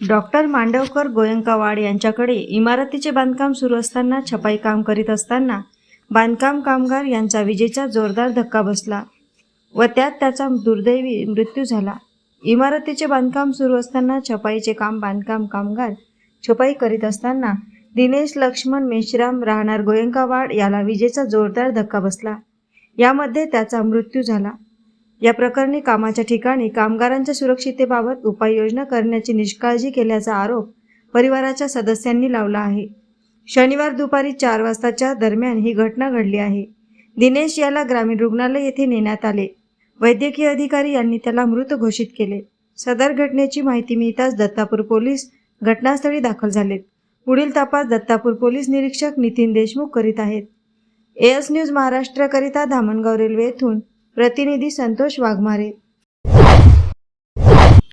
Doctor Mandavkar गोयंकावाड यांच्याकडे इमारतीचे बांधकाम सुरू असताना छपाई काम करीत असताना बांधकाम कामगार यांचा विजेचा जोरदार धक्का बसला व त्यात त्याचा दुर्दैवी मृत्यू झाला. इमारतीचे बांधकाम सुरू असताना छपाईचे काम बांधकाम कामगार छपाई करीत असताना दिनेश लक्ष्मण मेश्राम राहणार गोयंकावाड याला विजेचा जोरदार धक्का बसला. यामध्ये त्याचा मृत्यू झाला. या प्रकरणी कामाच्या ठिकाणी कामगारांच्या सुरक्षितेबाबत उपाययोजना करण्याची निष्काळजी केल्याचा आरोप परिवाराच्या सदस्यांनी लावला आहे. शनिवार दुपारी चार वाजताच्या दरम्यान ही घटना घडली आहे. दिनेश याला ग्रामीण रुग्णालय येथे नेण्यात आले. वैद्यकीय अधिकारी यांनी त्याला मृत घोषित केले. सदर घटनेची माहिती मिळताच दत्तापूर पोलीस घटनास्थळी दाखल झालेत. पुढील तपास दत्तापूर पोलीस निरीक्षक नितीन देशमुख करीत आहेत. एएस न्यूज महाराष्ट्राकरिता धामणगाव रेल्वे येथून प्रतिनिधी संतोष वाघमारे